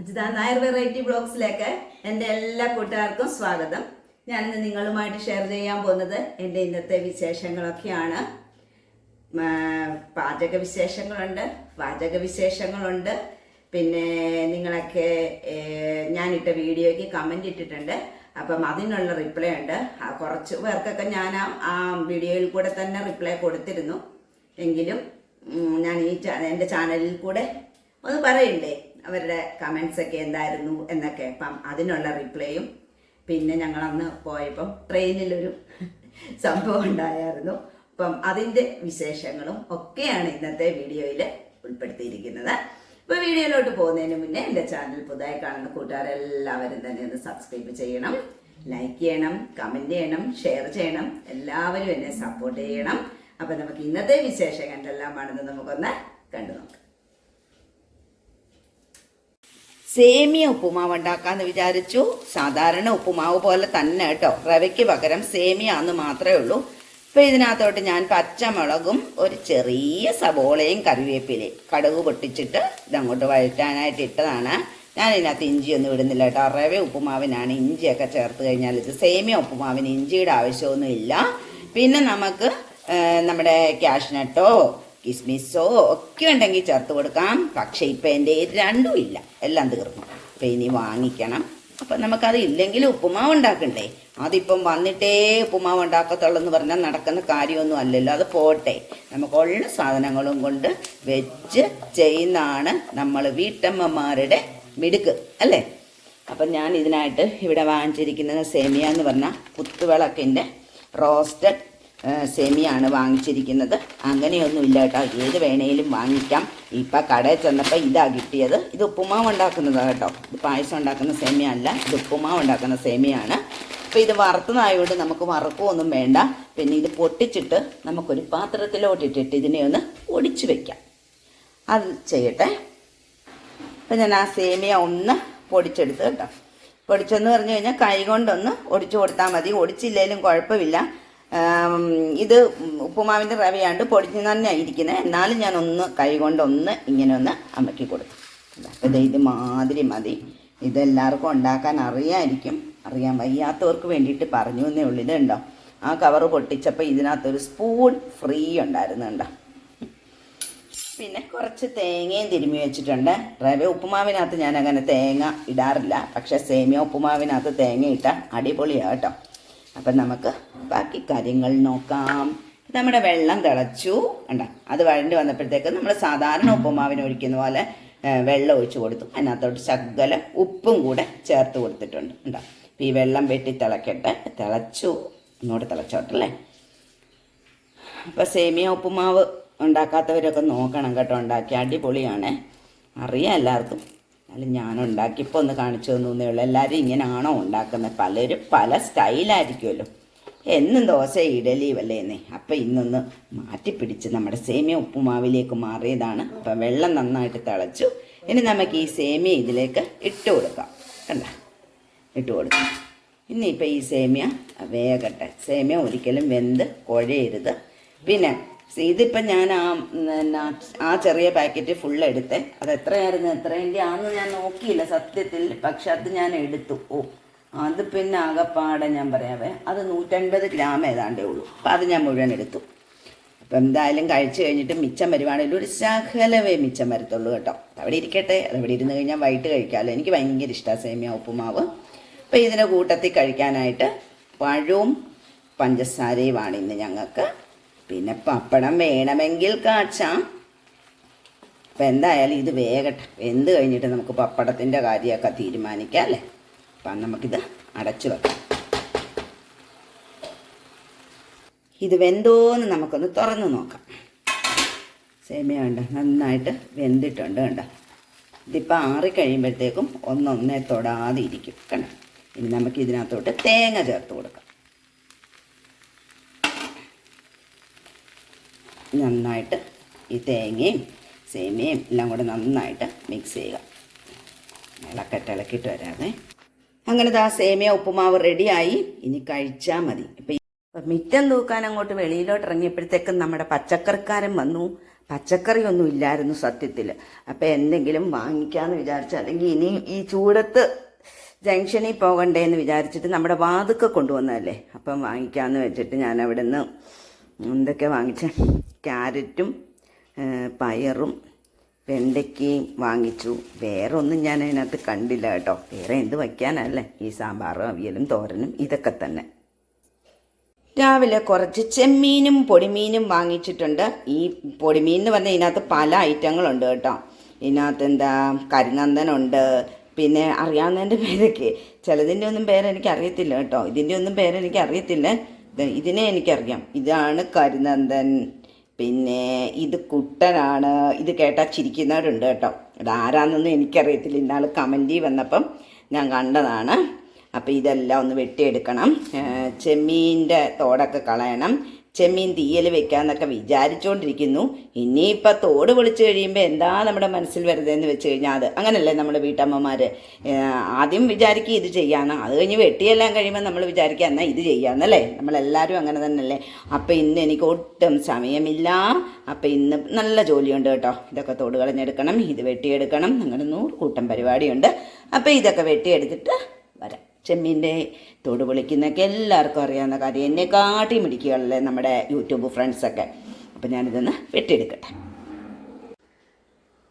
Ajitha Nair variety ബ്ലോഗ്സിലേക്ക് എന്റെ എല്ലാ കൂട്ടുകാർക്കും സ്വാഗതം. ഞാനിന്ന് നിങ്ങളുമായിട്ട് ഷെയർ ചെയ്യാൻ പോകുന്നത് എന്റെ ഇന്നത്തെ വിശേഷങ്ങളൊക്കെയാണ്. പാചക വിശേഷങ്ങളുണ്ട് പാചക വിശേഷങ്ങളുണ്ട്. പിന്നെ നിങ്ങളൊക്കെ ഞാനിട്ട വീഡിയോയ്ക്ക് കമന്റ് ഇട്ടിട്ടുണ്ട്. അപ്പം അതിനുള്ള റിപ്ലൈ ഉണ്ട്. കുറച്ച് പേർക്കൊക്കെ ഞാൻ ആ വീഡിയോയിൽ കൂടെ തന്നെ റിപ്ലൈ കൊടുത്തിരുന്നു. എങ്കിലും ഞാൻ ഈ എന്റെ ചാനലിൽ കൂടെ ഒന്ന് പറയണ്ടേ? അവരുടെ കമൻസ് ഒക്കെ എന്തായിരുന്നു എന്നൊക്കെ അപ്പം അതിനുള്ള റിപ്ലൈയും പിന്നെ ഞങ്ങൾ അന്ന് പോയപ്പം ട്രെയിനിലൊരു സംഭവം ഉണ്ടായിരുന്നു അപ്പം അതിന്റെ വിശേഷങ്ങളും ഒക്കെയാണ് ഇന്നത്തെ വീഡിയോയിൽ ഉൾപ്പെടുത്തിയിരിക്കുന്നത്. അപ്പോൾ വീഡിയോയിലോട്ട് പോകുന്നതിന് മുന്നേ എന്റെ ചാനൽ പുതുതായി കാണുന്ന കൂട്ടുകാരെല്ലാവരും തന്നെ ഒന്ന് സബ്സ്ക്രൈബ് ചെയ്യണം ലൈക്ക് ചെയ്യണം കമന്റ് ചെയ്യണം ഷെയർ ചെയ്യണം എല്ലാവരും എന്നെ സപ്പോർട്ട് ചെയ്യണം. അപ്പം നമുക്ക് ഇന്നത്തെ വിശേഷം എന്തെല്ലാമാണെന്ന് നമുക്കൊന്ന് കണ്ടു നോക്കാം സേമിയ ഉപ്പുമാവ് ഉണ്ടാക്കാന്ന് വിചാരിച്ചു. സാധാരണ ഉപ്പുമാവ് പോലെ തന്നെ കേട്ടോ. റവയ്ക്ക് പകരം സേമിയ എന്ന് മാത്രമേ ഉള്ളൂ. ഇപ്പൊ ഇതിനകത്തോട്ട് ഞാൻ പച്ചമുളകും ഒരു ചെറിയ സബോളയും കറിവേപ്പിലയും കടുക് പൊട്ടിച്ചിട്ട് ഇതങ്ങോട്ട് വഴറ്റാനായിട്ട് ഇട്ടതാണ്. ഞാൻ ഇതിനകത്ത് ഇഞ്ചിയൊന്നും ഇടുന്നില്ല കേട്ടോ. റവ ഉപ്പുമാവിനാണ് ഇഞ്ചിയൊക്കെ ചേർത്ത് കഴിഞ്ഞാൽ ഇത് സേമിയ ഉപ്പുമാവിന് ഇഞ്ചിയുടെ ആവശ്യമൊന്നുമില്ല. പിന്നെ നമുക്ക് നമ്മുടെ ക്യാഷ്നട്ടോ കിസ്മിസോ ഒക്കെ ഉണ്ടെങ്കിൽ ചേർത്ത് കൊടുക്കാം. പക്ഷേ ഇപ്പം എന്റെ രണ്ടും ഇല്ല. എല്ലാം തീർന്നു. അപ്പം ഇനി വാങ്ങിക്കണം. അപ്പം നമുക്കത് ഇല്ലെങ്കിൽ ഉപ്പുമാവ് ഉണ്ടാക്കണ്ടേ? അതിപ്പം വന്നിട്ടേ ഉപ്പുമാവ് ഉണ്ടാക്കത്തുള്ളൂ എന്ന് പറഞ്ഞാൽ നടക്കുന്ന കാര്യമൊന്നും അല്ലല്ലോ. അത് പോട്ടെ. നമുക്കുള്ള സാധനങ്ങളും കൊണ്ട് വെച്ച് ചെയ്യുന്നതാണ് നമ്മൾ വീട്ടമ്മമാരുടെ മിടുക്ക്. അല്ലേ? അപ്പം ഞാൻ ഇതിനായിട്ട് ഇവിടെ വാങ്ങിച്ചിരിക്കുന്നത് സേമിയ എന്ന് പറഞ്ഞാൽ പുത്തുവിളക്കിന്റെ റോസ്റ്റഡ് സെമിയാണ് വാങ്ങിച്ചിരിക്കുന്നത്. അങ്ങനെയൊന്നുമില്ല കേട്ടോ. ഏത് വേണേലും വാങ്ങിക്കാം. ഇപ്പം കടയിൽ ചെന്നപ്പോൾ ഇതാ കിട്ടിയത്. ഇത് ഉപ്പുമാവ് ഉണ്ടാക്കുന്നതാണ് കേട്ടോ. ഇത് പായസം ഉണ്ടാക്കുന്ന സെമിയല്ല ഇത് ഉപ്പുമാവ് ഉണ്ടാക്കുന്ന സെമിയാണ് അപ്പോൾ ഇത് വറുത്തതായതുകൊണ്ട് നമുക്ക് വറക്കുമൊന്നും വേണ്ട. പിന്നെ ഇത് പൊട്ടിച്ചിട്ട് നമുക്കൊരു പാത്രത്തിലോട്ടിട്ടിട്ട് ഇതിനെ ഒന്ന് ഒടിച്ചു വയ്ക്കാം അത് ചെയ്യട്ടെ. അപ്പം ഞാൻ ആ സേമിയ ഒന്ന് പൊടിച്ചെടുത്ത് കേട്ടോ. പൊടിച്ചെന്ന് പറഞ്ഞു കഴിഞ്ഞാൽ കൈ കൊണ്ടൊന്ന് ഒടിച്ചു കൊടുത്താൽ മതി. ഒടിച്ചില്ലേലും കുഴപ്പമില്ല. ഇത് ഉപ്പുമാവിന്റെ റവയാണ്ട് പൊടിഞ്ഞു തന്നെ ഇരിക്കുന്നത് എന്നാലും ഞാൻ ഒന്ന് ഇങ്ങനെ ഒന്ന് അമക്കി കൊടുത്തു ഇത് ഇതുമാതിരി മതി. ഇതെല്ലാവർക്കും ഉണ്ടാക്കാൻ അറിയാമായിരിക്കും അറിയാൻ വയ്യാത്തവർക്ക് വേണ്ടിയിട്ട് പറഞ്ഞു എന്നേ ഉള്ളൂ. ഇതുണ്ടോ? ആ കവറ് പൊട്ടിച്ചപ്പോൾ ഇതിനകത്തൊരു സ്പൂൺ ഫ്രീ ഉണ്ടായിരുന്നുണ്ടോ. പിന്നെ കുറച്ച് തേങ്ങയും തിരുമ്മി വെച്ചിട്ടുണ്ട്. റവ ഉപ്പുമാവിനകത്ത് ഞാൻ അങ്ങനെ തേങ്ങ ഇടാറില്ല. പക്ഷേ സേമിയ ഉപ്പുമാവിനകത്ത് തേങ്ങ ഇട്ടാൽ അടിപൊളിയാണ് കേട്ടോ. അപ്പം നമുക്ക് ബാക്കി കാര്യങ്ങൾ നോക്കാം. നമ്മുടെ വെള്ളം തിളച്ചു. കണ്ട? അത് വഴണ്ടി വന്നപ്പോഴത്തേക്ക് നമ്മൾ സാധാരണ ഉപ്പുമാവിന് ഒഴിക്കുന്ന പോലെ വെള്ളം ഒഴിച്ചു കൊടുത്തു. അതിനകത്തോട്ട് ശകലം ഉപ്പും കൂടെ ചേർത്ത് കൊടുത്തിട്ടുണ്ട്. കണ്ടോ? അപ്പം ഈ വെള്ളം വെട്ടി തിളക്കട്ടെ. തിളച്ചു. ഒന്നുകൂടെ തിളച്ചോട്ടല്ലേ അപ്പോൾ സേമിയ ഉപ്പുമാവ് ഉണ്ടാക്കാത്തവരൊക്കെ നോക്കണം കേട്ടോ. ഉണ്ടാക്കി അടിപൊളിയാണ്. അറിയാം എല്ലാവർക്കും. എന്നാലും ഞാൻ ഉണ്ടാക്കിയപ്പോൾ ഒന്ന് കാണിച്ചു തന്നേ ഉള്ളൂ. എല്ലാവരും ഇങ്ങനെയാണോ ഉണ്ടാക്കുന്നത് പലരും പല സ്റ്റൈലായിരിക്കുമല്ലോ. എന്നും ദോശ ഇഡലി വല്ലേന്നേ അപ്പം ഇന്നൊന്ന് മാറ്റിപ്പിടിച്ച് നമ്മുടെ സേമിയ ഉപ്പുമാവിലേക്ക് മാറിയതാണ്. അപ്പം വെള്ളം നന്നായിട്ട് തിളച്ചു. ഇനി നമുക്ക് ഈ സേമിയ ഇതിലേക്ക് ഇട്ട് കൊടുക്കാം. കണ്ട? ഇട്ട് കൊടുക്കാം. ഇനിയിപ്പോൾ ഈ സേമിയ വേകട്ടെ സേമിയ ഒരിക്കലും വെന്ത് കുഴയരുത്. പിന്നെ ഇതിപ്പം ഞാൻ ആ ആ ചെറിയ പാക്കറ്റ് ഫുൾ എടുത്തേ. അത് എത്രയായിരുന്നു എത്രേന്റെ ആണെന്ന് ഞാൻ നോക്കിയില്ല സത്യത്തിൽ. പക്ഷെ അത് ഞാൻ എടുത്തു. ഓ. അത് പിന്നെ ആകപ്പാടെ ഞാൻ പറയാവേ അത് നൂറ്റൻപത് ഗ്രാം ഏതാണ്ടേ ഉള്ളൂ. അപ്പം അത് ഞാൻ മുഴുവൻ എടുത്തു. അപ്പം എന്തായാലും കഴിച്ചു കഴിഞ്ഞിട്ട് മിച്ചം വരുവാണെങ്കിൽ ഒരു ശകലവേ മിച്ചം വരത്തുള്ളൂ കേട്ടോ. അവിടെ ഇരിക്കട്ടെ. അതവിടെ ഇരുന്ന് കഴിഞ്ഞാൽ വൈകിട്ട് കഴിക്കാമല്ലോ. എനിക്ക് ഭയങ്കര ഇഷ്ടമാണ് സേമിയ ഉപ്പുമാവ്. അപ്പം ഇതിന്റെ കൂട്ടത്തിൽ കഴിക്കാനായിട്ട് പഴവും പഞ്ചസാരയുമാണ് ഇന്ന് ഞങ്ങൾക്ക്. പിന്നെ പപ്പടം വേണമെങ്കിൽ കാച്ചാം. അപ്പം എന്തായാലും ഇത് വേഗട്ടെ വെന്ത് കഴിഞ്ഞിട്ട് നമുക്ക് പപ്പടത്തിന്റെ കാര്യമൊക്കെ തീരുമാനിക്കാം അല്ലേ? അപ്പം നമുക്കിത് അടച്ചു വെക്കാം. ഇത് വെന്തോന്ന് നമുക്കൊന്ന് തുറന്ന് നോക്കാം. സേമിയ ഉണ്ട് നന്നായിട്ട് വെന്തിട്ടുണ്ട് കണ്ട? ഇതിപ്പോൾ ആറി കഴിയുമ്പോഴത്തേക്കും ഒന്നൊന്നേ തൊടാതെ ഇരിക്കും കണ്ട? ഇനി നമുക്ക് ഇതിനകത്തോട്ട് തേങ്ങ ചേർത്ത് കൊടുക്കാം. നന്നായിട്ട് ഈ തേങ്ങയും സേമിയയും എല്ലാം കൂടെ നന്നായിട്ട് മിക്സ് ചെയ്യുക. ഇളക്കട്ട് ഇളക്കിയിട്ട് വരാതെ അങ്ങനെ ദാ സേമിയ ഉപ്പുമാവ് റെഡിയായി. ഇനി കഴിച്ചാൽ മതി. ഇപ്പൊ മിറ്റം തൂക്കാൻ അങ്ങോട്ട് വെളിയിലോട്ട് ഇറങ്ങിയപ്പോഴത്തേക്കും നമ്മുടെ പച്ചക്കറിക്കാരൻ വന്നു. പച്ചക്കറി ഒന്നും ഇല്ലായിരുന്നു സത്യത്തിൽ അപ്പം എന്തെങ്കിലും വാങ്ങിക്കാമെന്ന് വിചാരിച്ചു. അല്ലെങ്കിൽ ഇനി ഈ ചൂടത്ത് ജംഗ്ഷനിൽ പോകണ്ടേ എന്ന് വിചാരിച്ചിട്ട് നമ്മുടെ വാതുക്കെ കൊണ്ടുവന്നതല്ലേ? അപ്പം വാങ്ങിക്കാമെന്ന് വെച്ചിട്ട് ഞാൻ അവിടെ നിന്ന് എന്തൊക്കെ വാങ്ങിച്ച? ക്യാരറ്റും പയറും വെണ്ടയ്ക്കയും വാങ്ങിച്ചു. വേറെ ഒന്നും ഞാൻ അതിനകത്ത് കണ്ടില്ല കേട്ടോ. വേറെ എന്ത് വയ്ക്കാനല്ലേ? ഈ സാമ്പാറും അവിയലും തോരനും ഇതൊക്കെ തന്നെ. രാവിലെ കുറച്ച് ചെമ്മീനും പൊടിമീനും വാങ്ങിച്ചിട്ടുണ്ട്. ഈ പൊടിമീൻ എന്ന് പറഞ്ഞാൽ ഇതിനകത്ത് പല ഐറ്റങ്ങളുണ്ട് കേട്ടോ. ഇതിനകത്ത് എന്താ കരിനന്ദനുണ്ട് പിന്നെ അറിയാവുന്നതിന്റെ പേരൊക്കെ. ചിലതിന്റെ ഒന്നും പേരെനിക്ക് അറിയത്തില്ല കേട്ടോ. ഇതിന്റെ ഒന്നും പേരെനിക്ക് അറിയത്തില്ല. ഇത് ഇതിനെ എനിക്കറിയാം. ഇതാണ് കരിനന്ദൻ. പിന്നെ ഇത് കുട്ടനാണ്. ഇത് കേട്ടാൽ ചിരിക്കുന്നവരുണ്ട് കേട്ടോ. ഇതാരാന്നൊന്നും എനിക്കറിയത്തില്ല. ഇന്നാൾ കമന്റിൽ വന്നപ്പം ഞാൻ കണ്ടതാണ്. അപ്പോൾ ഇതെല്ലാം ഒന്ന് വെട്ടിയെടുക്കണം. ചെമ്മീന്റെ തോടൊക്കെ കളയണം. ചെമ്മീൻ തീയൽ വെക്കാന്നൊക്കെ വിചാരിച്ചുകൊണ്ടിരിക്കുന്നു ഇനിയിപ്പോൾ തോട് വിളിച്ചു കഴിയുമ്പോൾ എന്താ നമ്മുടെ മനസ്സിൽ വരുന്നതെന്ന് വെച്ച് കഴിഞ്ഞാൽ അത്. അങ്ങനല്ലേ നമ്മുടെ വീട്ടമ്മമാർ ആദ്യം വിചാരിക്കുക ഇത് ചെയ്യാമെന്ന് അത് കഴിഞ്ഞ് വെട്ടിയെല്ലാം കഴിയുമ്പോൾ നമ്മൾ വിചാരിക്കുക എന്നാൽ ഇത് ചെയ്യാമെന്നല്ലേ നമ്മളെല്ലാവരും അങ്ങനെ തന്നെയല്ലേ? അപ്പോൾ ഇന്ന് എനിക്ക് ഒട്ടും സമയമില്ല. അപ്പോൾ ഇന്ന് നല്ല ജോലിയുണ്ട് കേട്ടോ. ഇതൊക്കെ തോട് കളഞ്ഞെടുക്കണം ഇത് വെട്ടിയെടുക്കണം. അങ്ങനെ നൂറ് കൂട്ടം പരിപാടിയുണ്ട്. അപ്പോൾ ഇതൊക്കെ വെട്ടിയെടുത്തിട്ട് ചെമ്മീന്റെ തോട് പൊളിക്കുന്നൊക്കെ എല്ലാവർക്കും അറിയാവുന്ന കാര്യം. എന്നെ കാട്ടി മിടിക്കുകയല്ലേ നമ്മുടെ യൂട്യൂബ് ഫ്രണ്ട്സൊക്കെ. അപ്പം ഞാനിതൊന്ന് വെട്ടിയെടുക്കട്ടെ.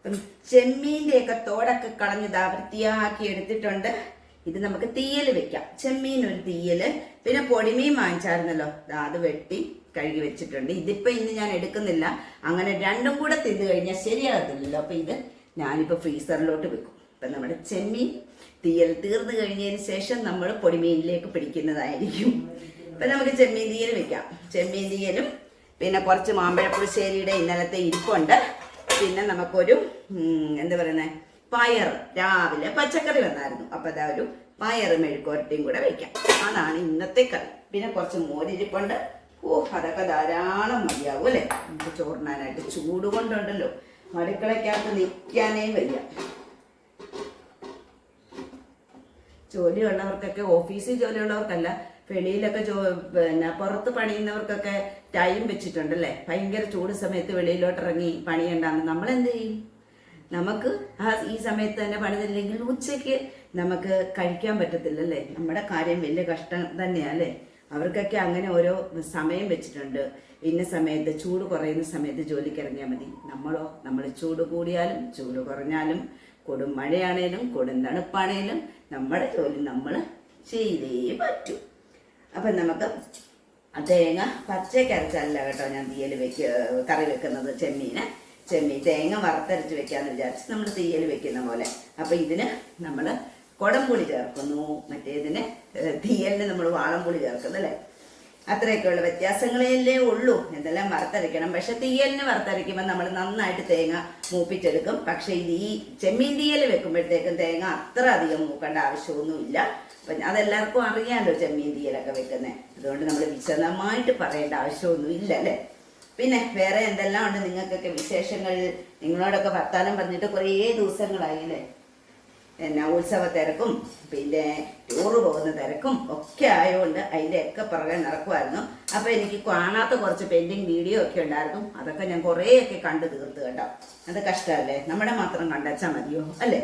അപ്പം ചെമ്മീന്റെയൊക്കെ തോടൊക്കെ കളഞ്ഞ് ദാ വൃത്തിയാക്കി എടുത്തിട്ടുണ്ട്. ഇത് നമുക്ക് തീയൽ വെക്കാം. ചെമ്മീൻ ഒരു തീയൽ പിന്നെ പൊടിമീൻ വാങ്ങിച്ചായിരുന്നല്ലോ. അത് വെട്ടി കഴുകി വെച്ചിട്ടുണ്ട്. ഇതിപ്പോൾ ഇന്ന് ഞാൻ എടുക്കുന്നില്ല. അങ്ങനെ രണ്ടും കൂടെ തിന്നു കഴിഞ്ഞാൽ ശരിയാകത്തില്ലല്ലോ. അപ്പം ഇത് ഞാനിപ്പോൾ ഫ്രീസറിലോട്ട് വെക്കും. അപ്പം നമ്മുടെ ചെമ്മീൻ തീയൽ തീർന്നു കഴിഞ്ഞതിന് ശേഷം നമ്മൾ പൊടിമീനിലേക്ക് പിടിക്കുന്നതായിരിക്കും. ഇപ്പം നമുക്ക് ചെമ്മീൻ തീയൽ വെക്കാം. ചെമ്മീൻ തീയലും പിന്നെ കുറച്ച് മാമ്പഴപ്പുളിശ്ശേരിയുടെ ഇന്നലത്തെ ഇരിപ്പുണ്ട്. പിന്നെ നമുക്കൊരു എന്താ പറയുന്നത് പയർ. രാവിലെ പച്ചക്കറി വന്നായിരുന്നു. അപ്പം അതാ ഒരു പയർ മെഴുക്കുരട്ടിയും കൂടെ വെക്കാം. അതാണ് ഇന്നത്തെ കറി. പിന്നെ കുറച്ച് മോരിരിപ്പുണ്ട് ഓ അതൊക്കെ ധാരാളം മതിയാവും അല്ലേ? നമുക്ക് ചോറിനാനായിട്ട് ചൂട് കൊണ്ടുണ്ടല്ലോ. അടുക്കളയ്ക്കകത്ത് നിൽക്കാനേ വയ്യ. ജോലിയുള്ളവർക്കൊക്കെ ഓഫീസിൽ ജോലിയുള്ളവർക്കല്ല വെളിയിലൊക്കെ ജോ പിന്നെ പുറത്ത് പണിയുന്നവർക്കൊക്കെ ടൈം വെച്ചിട്ടുണ്ടല്ലേ ഭയങ്കര ചൂട് സമയത്ത് വെളിയിലോട്ട് ഇറങ്ങി പണിയണ്ടാന്ന് നമ്മൾ എന്ത് ചെയ്യും? നമുക്ക് ആ ഈ സമയത്ത് തന്നെ പണിതില്ലെങ്കിൽ ഉച്ചയ്ക്ക് നമുക്ക് കഴിക്കാൻ പറ്റത്തില്ലല്ലേ നമ്മുടെ കാര്യം വലിയ കഷ്ടം തന്നെയാല്ലേ അവർക്കൊക്കെ അങ്ങനെ ഓരോ സമയം വെച്ചിട്ടുണ്ട്. ഇന്ന സമയത്ത് ചൂട് കുറയുന്ന സമയത്ത് ജോലിക്ക് ഇറങ്ങിയാൽ മതി. നമ്മളോ നമ്മൾ ചൂട് കൂടിയാലും ചൂട് കുറഞ്ഞാലും കൊടും മഴയാണേലും കൊടും തണുപ്പാണേലും നമ്മുടെ ജോലി നമ്മൾ ചെയ്തേ പറ്റൂ. അപ്പം നമുക്ക് തേങ്ങ പച്ചയ്ക്ക് കേട്ടോ ഞാൻ തീയൽ വെക്ക കറി വെക്കുന്നത് ചെമ്മീന്. ചെമ്മീൻ തേങ്ങ വറുത്തരച്ച് വെക്കാന്ന് വിചാരിച്ച് നമ്മൾ തീയൽ വെക്കുന്ന പോലെ. അപ്പം ഇതിന് നമ്മൾ കുടംപുളി ചേർക്കുന്നു. മറ്റേതിന് തീയലിന് നമ്മൾ വാളംപുളി ചേർക്കുന്നു അല്ലേ? അത്രയൊക്കെയുള്ള വ്യത്യാസങ്ങളല്ലേ ഉള്ളൂ. എന്തെല്ലാം വറുത്തരയ്ക്കണം പക്ഷെ തീയലിന് വറുത്തരയ്ക്കുമ്പോൾ നമ്മൾ നന്നായിട്ട് തേങ്ങ മൂപ്പിച്ചെടുക്കും. പക്ഷെ ഈ ചെമ്മീൻ തീയൽ വെക്കുമ്പോഴത്തേക്കും തേങ്ങ അത്ര അധികം മൂക്കേണ്ട ആവശ്യമൊന്നുമില്ല. അപ്പം അതെല്ലാവർക്കും അറിയാമല്ലോ ചെമ്മീൻ തീയലൊക്കെ വെക്കുന്നത് അതുകൊണ്ട് നമ്മൾ വിശദമായിട്ട് പറയേണ്ട ആവശ്യമൊന്നും ഇല്ല അല്ലേ? പിന്നെ വേറെ എന്തെല്ലാം ഉണ്ട്? നിങ്ങൾക്കൊക്കെ വിശേഷങ്ങൾ? നിങ്ങളോടൊക്കെ വർത്താനം പറഞ്ഞിട്ട് കുറേ ദിവസങ്ങളായി അല്ലേ? എന്നാ ഉത്സവ തിരക്കും പിന്നെ ടൂറ് പോകുന്ന തിരക്കും ഒക്കെ ആയതുകൊണ്ട് അതിന്റെ ഒക്കെ പുറകെ നടക്കുമായിരുന്നു അപ്പോൾ എനിക്ക് കാണാത്ത കുറച്ച് പെൻഡിങ് വീഡിയോ ഒക്കെ ഉണ്ടായിരുന്നു. അതൊക്കെ ഞാൻ കുറേയൊക്കെ കണ്ടു തീർത്ത് കേട്ടോ. അത് കഷ്ടമല്ലേ? നമ്മുടെ മാത്രം കണ്ടച്ചാൽ മതിയോ? അല്ലേ?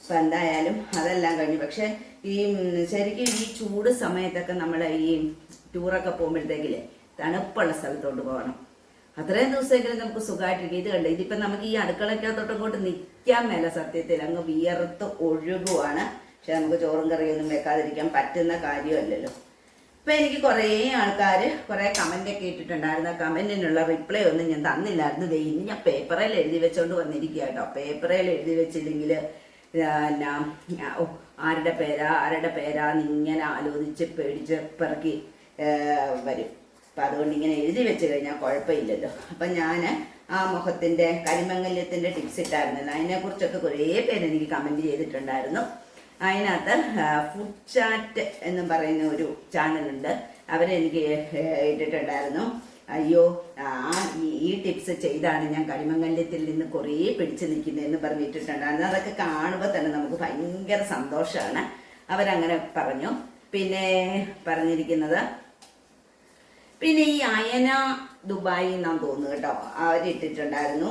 അപ്പം എന്തായാലും അതെല്ലാം കഴിഞ്ഞു. പക്ഷേ ഈ ശരിക്കും ഈ ചൂട് സമയത്തൊക്കെ നമ്മൾ ഈ ടൂറൊക്കെ പോകുമ്പോഴത്തേക്കില്ലേ തണുപ്പുള്ള സ്ഥലത്തോട്ട് പോകണം. അത്രയും ദിവസമെങ്കിലും നമുക്ക് സുഖമായിട്ടിരിക്കും. ഇത് കണ്ട്? ഇതിപ്പം നമുക്ക് ഈ അടുക്കളയ്ക്കകത്തോട്ട് കൊണ്ട് നിൽക്കാൻ മേല സത്യത്തിൽ അങ്ങ് വിയർത്ത് ഒഴുകുവാണ്. പക്ഷെ നമുക്ക് ചോറും കറിയൊന്നും വെക്കാതിരിക്കാൻ പറ്റുന്ന കാര്യമല്ലല്ലോ. ഇപ്പം എനിക്ക് കുറേ ആൾക്കാർ കുറേ കമന്റ് ഒക്കെ ഇട്ടിട്ടുണ്ടായിരുന്നു. ആ കമന്റിനുള്ള റിപ്ലൈ ഒന്നും ഞാൻ തന്നില്ലായിരുന്നു. ദേ ഇനി ഞാൻ പേപ്പറിൽ എഴുതി വെച്ചോണ്ട് വന്നിരിക്കുക കേട്ടോ. പേപ്പറിൽ എഴുതി വെച്ചില്ലെങ്കിൽ ആരുടെ പേരാ ആരുടെ പേരാ ഇങ്ങനെ ആലോചിച്ച് പേടിച്ച് പിറക്കി വരും. അപ്പം അതുകൊണ്ട് ഇങ്ങനെ എഴുതി വെച്ച് കഴിഞ്ഞാൽ കുഴപ്പമില്ലല്ലോ. അപ്പം ഞാൻ ആ മുഖത്തിന്റെ കരിമംഗല്യത്തിന്റെ ടിപ്സ് ഇട്ടായിരുന്നല്ലോ അതിനെക്കുറിച്ചൊക്കെ കുറേ പേര് എനിക്ക് കമന്റ് ചെയ്തിട്ടുണ്ടായിരുന്നു. അതിനകത്ത് ഫുഡ് ചാറ്റ് എന്ന് പറയുന്ന ഒരു ചാനലുണ്ട് അവരെനിക്ക് ഇട്ടിട്ടുണ്ടായിരുന്നു. അയ്യോ ആ ഈ ഈ ടിപ്സ് ചെയ്താണ് ഞാൻ കരിമംഗല്യത്തിൽ നിന്ന് കുറേ പിടിച്ചു നിൽക്കുന്നതെന്ന് പറഞ്ഞിട്ടുണ്ടായിരുന്നു. അതൊക്കെ കാണുമ്പോൾ തന്നെ നമുക്ക് ഭയങ്കര സന്തോഷമാണ്. അവരങ്ങനെ പറഞ്ഞു. പിന്നെ പറഞ്ഞിരിക്കുന്നത് പിന്നെ ഈ അയന ദുബായിൽ നിന്നാന്ന് തോന്നുന്നു കേട്ടോ. അവരിട്ടിട്ടുണ്ടായിരുന്നു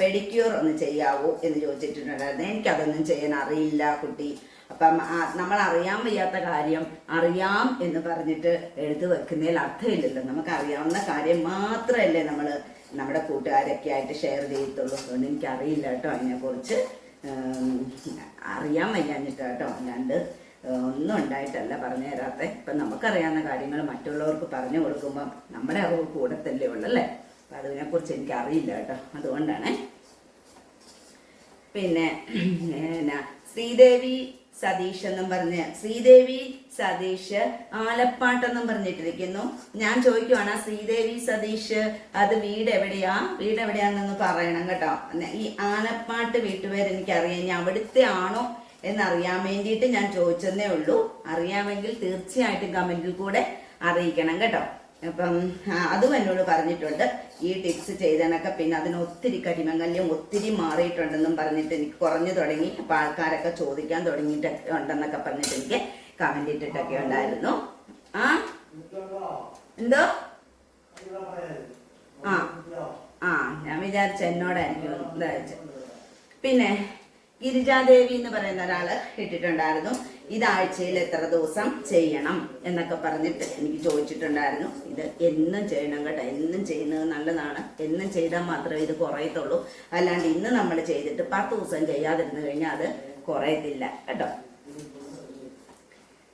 പെഡിക്യൂർ ഒന്ന് ചെയ്യാവോ എന്ന് ചോദിച്ചിട്ടുണ്ടായിരുന്നു. എനിക്കതൊന്നും ചെയ്യാൻ അറിയില്ല കുട്ടി. അപ്പം നമ്മൾ അറിയാൻ വയ്യാത്ത കാര്യം അറിയാം എന്ന് പറഞ്ഞിട്ട് എഴുതി വെക്കുന്നതിൽ അർത്ഥമില്ലല്ലോ. നമുക്ക് അറിയാവുന്ന കാര്യം മാത്രമല്ലേ നമ്മൾ നമ്മുടെ കൂട്ടുകാരൊക്കെ ആയിട്ട് ഷെയർ ചെയ്യത്തുള്ളൂ. അതുകൊണ്ട് എനിക്കറിയില്ല കേട്ടോ അതിനെക്കുറിച്ച്. അറിയാൻ വയ്യാഞ്ഞിട്ട് കേട്ടോ. അല്ലാണ്ട് ഒന്നും ഉണ്ടായിട്ടല്ല പറഞ്ഞു തരാത്ത. ഇപ്പം നമുക്കറിയാവുന്ന കാര്യങ്ങൾ മറ്റുള്ളവർക്ക് പറഞ്ഞു കൊടുക്കുമ്പം നമ്മുടെ അറിവ് കൂടത്തല്ലേ ഉള്ളല്ലേ അപ്പം അതിനെക്കുറിച്ച് എനിക്ക് അറിയില്ല കേട്ടോ. അതുകൊണ്ടാണ്. പിന്നെ എന്നാ ശ്രീദേവി സതീഷ് എന്നും പറഞ്ഞ് ശ്രീദേവി സതീഷ് ആലപ്പാട്ടെന്നും പറഞ്ഞിട്ടിരിക്കുന്നു. ഞാൻ ചോദിക്കുവാണ് ശ്രീദേവി സതീഷ് അത് വീട് എവിടെയാ? വീട് എവിടെയാണെന്ന് പറയണം കേട്ടോ. ഈ ആലപ്പാട്ട് വീട്ടുപേരെനിക്കറിയാം. ഇനി അവിടുത്തെ ആണോ എന്നറിയാൻ വേണ്ടിയിട്ട് ഞാൻ ചോദിച്ചതേ ഉള്ളൂ. അറിയാമെങ്കിൽ തീർച്ചയായിട്ടും കമന്റിൽ കൂടെ അറിയിക്കണം കേട്ടോ. അപ്പം അതും എന്നോട് പറഞ്ഞിട്ടുണ്ട്. ഈ ടിപ്സ് ചെയ്തതിനൊക്കെ പിന്നെ അതിന് ഒത്തിരി കരിമങ്ങല്യം ഒത്തിരി മാറിയിട്ടുണ്ടെന്നും പറഞ്ഞിട്ട് എനിക്ക് കുറഞ്ഞു തുടങ്ങി. അപ്പൊ ആൾക്കാരൊക്കെ ചോദിക്കാൻ തുടങ്ങിയിട്ടൊക്കെ ഉണ്ടെന്നൊക്കെ പറഞ്ഞിട്ട് എനിക്ക് കമന്റ് ഇട്ടിട്ടൊക്കെ ഉണ്ടായിരുന്നു. ആ? എന്തോ? ആ ആ ഞാൻ വിചാരിച്ച എന്നോടായിരിക്കും. ഇതായിരിക്കും പിന്നെ ഗിരിജാദേവി എന്ന് പറയുന്ന ഒരാൾ ഇട്ടിട്ടുണ്ടായിരുന്നു. ഇത് ആഴ്ചയിൽ എത്ര ദിവസം ചെയ്യണം എന്നൊക്കെ പറഞ്ഞിട്ട് എനിക്ക് ചോദിച്ചിട്ടുണ്ടായിരുന്നു. ഇത് എന്നും ചെയ്യണം കേട്ടോ എന്നും ചെയ്യുന്നത് നല്ലതാണ്. എന്നും ചെയ്താൽ മാത്രമേ ഇത് കുറയത്തുള്ളൂ. അല്ലാണ്ട് ഇന്ന് നമ്മൾ ചെയ്തിട്ട് പത്ത് ദിവസം ചെയ്യാതിരുന്നു കഴിഞ്ഞാൽ അത് കുറയത്തില്ല കേട്ടോ.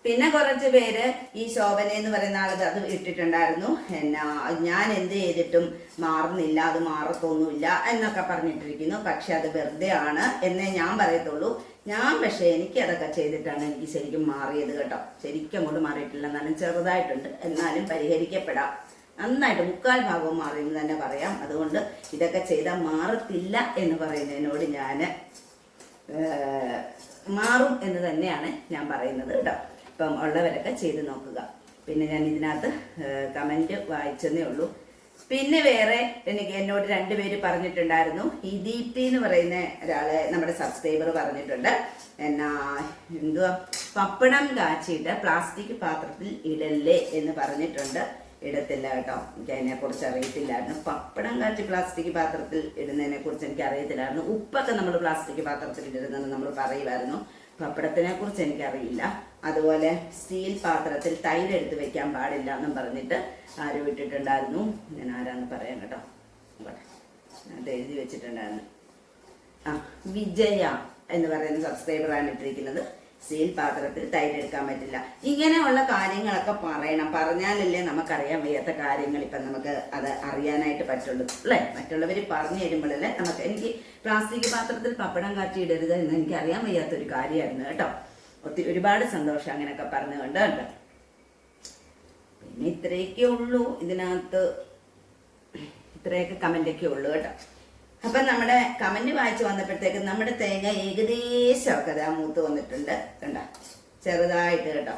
പിന്നെ കുറച്ച് പേര് ഈ ശോഭന എന്ന് പറയുന്ന ആളത് അത് ഇട്ടിട്ടുണ്ടായിരുന്നു. എന്നാ ഞാൻ എന്ത് ചെയ്തിട്ടും മാറുന്നില്ല അത് മാറത്തൊന്നുമില്ല എന്നൊക്കെ പറഞ്ഞിട്ടിരിക്കുന്നു. പക്ഷെ അത് വെറുതെ ആണ് എന്നേ ഞാൻ പറയത്തുള്ളൂ. ഞാൻ പക്ഷെ എനിക്ക് അതൊക്കെ ചെയ്തിട്ടാണ് എനിക്ക് ശരിക്കും മാറിയത് കേട്ടോ. ശരിക്കും അങ്ങോട്ട് മാറിയിട്ടില്ല. എന്നാലും ചെറുതായിട്ടുണ്ട്. എന്നാലും പരിഹരിക്കപ്പെടാം. നന്നായിട്ട് മുക്കാൽ ഭാഗവും മാറിയെന്ന് തന്നെ പറയാം. അതുകൊണ്ട് ഇതൊക്കെ ചെയ്താൽ മാറത്തില്ല എന്ന് പറയുന്നതിനോട് ഞാൻ മാറും എന്ന് തന്നെയാണ് ഞാൻ പറയുന്നത് കേട്ടോ. ഇപ്പം ഉള്ളവരൊക്കെ ചെയ്ത് നോക്കുക. പിന്നെ ഞാൻ ഇതിനകത്ത് കമന്റ് വായിച്ചെന്നേ ഉള്ളൂ. പിന്നെ വേറെ എനിക്ക് എന്നോട് രണ്ടുപേര് പറഞ്ഞിട്ടുണ്ടായിരുന്നു. ഈ ദീപ്തി എന്ന് പറയുന്ന ഒരാളെ നമ്മുടെ സബ്സ്ക്രൈബർ പറഞ്ഞിട്ടുണ്ട്. എന്നാ എന്തുവാ? പപ്പടം കാച്ചിയിട്ട് പ്ലാസ്റ്റിക് പാത്രത്തിൽ ഇടല്ലേ എന്ന് പറഞ്ഞിട്ടുണ്ട്. ഇടത്തില്ല കേട്ടോ. എനിക്ക് അതിനെ കുറിച്ച് അറിയത്തില്ലായിരുന്നു. പപ്പടം കാച്ചി പ്ലാസ്റ്റിക് പാത്രത്തിൽ ഇടുന്നതിനെ കുറിച്ച് എനിക്ക് അറിയത്തില്ലായിരുന്നു ഉപ്പൊക്കെ നമ്മൾ പ്ലാസ്റ്റിക് പാത്രത്തിൽ ഇടുന്നതെന്ന് നമ്മൾ പറയുമായിരുന്നു. പപ്പടത്തിനെ കുറിച്ച് എനിക്കറിയില്ല. അതുപോലെ സ്റ്റീൽ പാത്രത്തിൽ തൈര് എടുത്ത് വെക്കാൻ പാടില്ല എന്നും പറഞ്ഞിട്ട് ആരും വിട്ടിട്ടുണ്ടായിരുന്നു? ഞാൻ ആരാന്ന് പറയാം കേട്ടോ. അത് എഴുതി വെച്ചിട്ടുണ്ടായിരുന്നു. ആ വിജയ എന്ന് പറയുന്ന സബ്സ്ക്രൈബറാണ് ഇട്ടിരിക്കുന്നത്. സ്റ്റീൽ പാത്രത്തിൽ തൈര് എടുക്കാൻ പറ്റില്ല. ഇങ്ങനെയുള്ള കാര്യങ്ങളൊക്കെ പറയണം. പറഞ്ഞാലല്ലേ നമുക്കറിയാൻ വയ്യാത്ത കാര്യങ്ങൾ ഇപ്പം നമുക്ക് അത് അറിയാനായിട്ട് പറ്റുള്ളൂ. അല്ലേ? മറ്റുള്ളവർ പറഞ്ഞു തരുമ്പോഴല്ലേ നമുക്ക് എനിക്ക് പ്ലാസ്റ്റിക് പാത്രത്തിൽ പപ്പടം കാച്ചി ഇടരുത് എന്ന് എനിക്ക് അറിയാൻ വയ്യാത്ത ഒരു കാര്യമായിരുന്നു കേട്ടോ. ഒത്തിരി ഒരുപാട് സന്തോഷം അങ്ങനെയൊക്കെ പറഞ്ഞുകൊണ്ട് കേട്ടോ. പിന്നെ ഇത്രയൊക്കെ ഉള്ളൂ ഇതിനകത്ത്. ഇത്രയൊക്കെ കമന്റൊക്കെ ഉള്ളൂ കേട്ടോ. അപ്പം നമ്മുടെ കമന്റ് വായിച്ചു വന്നപ്പോഴത്തേക്ക് നമ്മുടെ തേങ്ങ ഏകദേശമൊക്കെ അതാ മൂത്ത് വന്നിട്ടുണ്ട്. കണ്ട? ചെറുതായിട്ട് കേട്ടോ.